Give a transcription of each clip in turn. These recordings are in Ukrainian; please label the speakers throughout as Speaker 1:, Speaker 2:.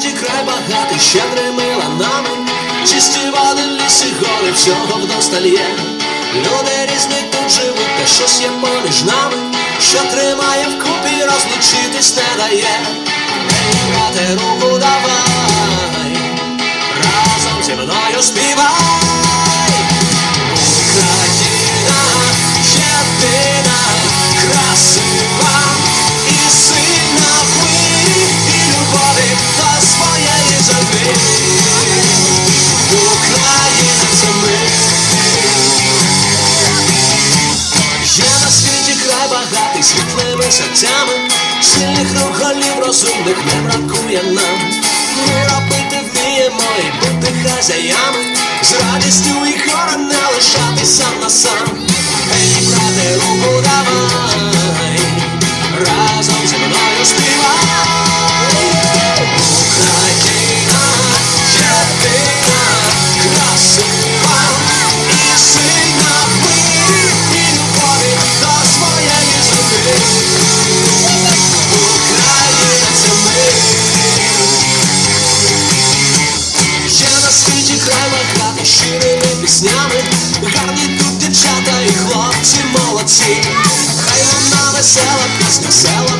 Speaker 1: світі край багатий, щедрими ланами, чисті води, ліси, гори, всього вдосталь є. Люди різні тут живуть, та щось є поміж нами, що тримає вкупі, розлучитись не дає. Ей, руку давай, разом зі мною співай. Світлими серцями, сильних рухалів розумних не бракує нам. Ми робити вміємо і бути хазяями, з радістю і хором не лишатися на сам. Sell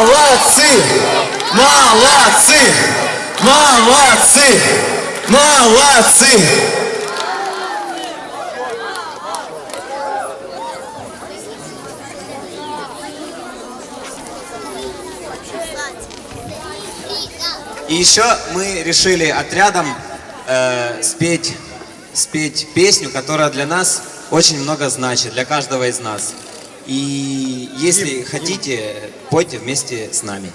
Speaker 2: Молодцы! Молодцы! Молодцы! Молодцы!
Speaker 3: И еще мы решили отрядом э, спеть, спеть песню, которая для нас очень много значит, для каждого из нас. И если хотите, пойте вместе с нами.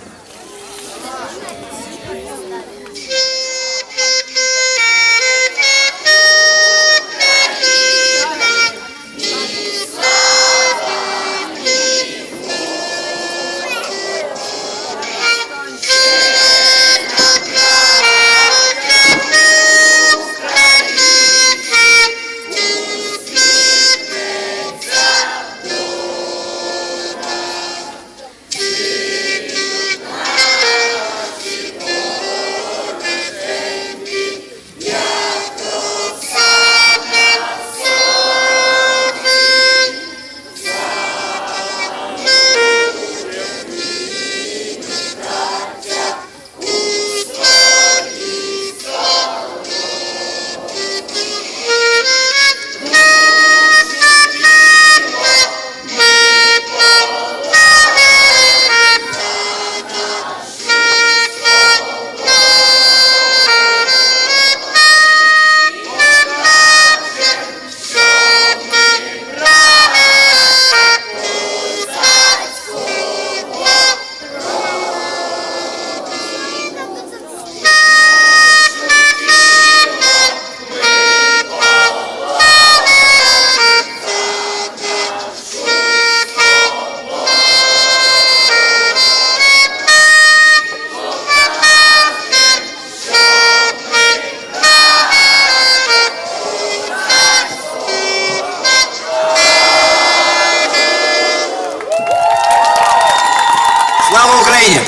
Speaker 3: Слава Україні!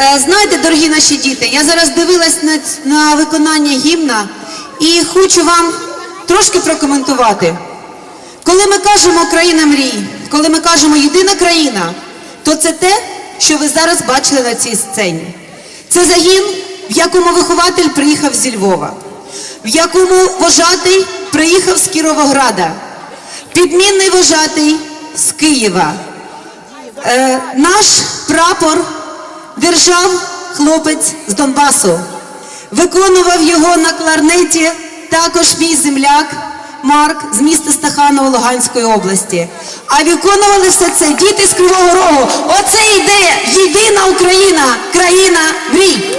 Speaker 4: Е, Знаєте, дорогі наші діти, я зараз дивилась на, на виконання гімна і хочу вам трошки прокоментувати. Коли ми кажемо країна мрій, коли ми кажемо єдина країна, то це те, що ви зараз бачили на цій сцені. Це загін, в якому вихователь приїхав зі Львова, в якому вожатий приїхав з Кіровограда, підмінний вожатий з Києва. Е, наш прапор держав хлопець з Донбасу. Виконував його на кларнеті також мій земляк Марк з міста Стаханово Луганської області. А виконували все це діти з Кривого Рогу. Оце ідея єдина Україна, країна мрій.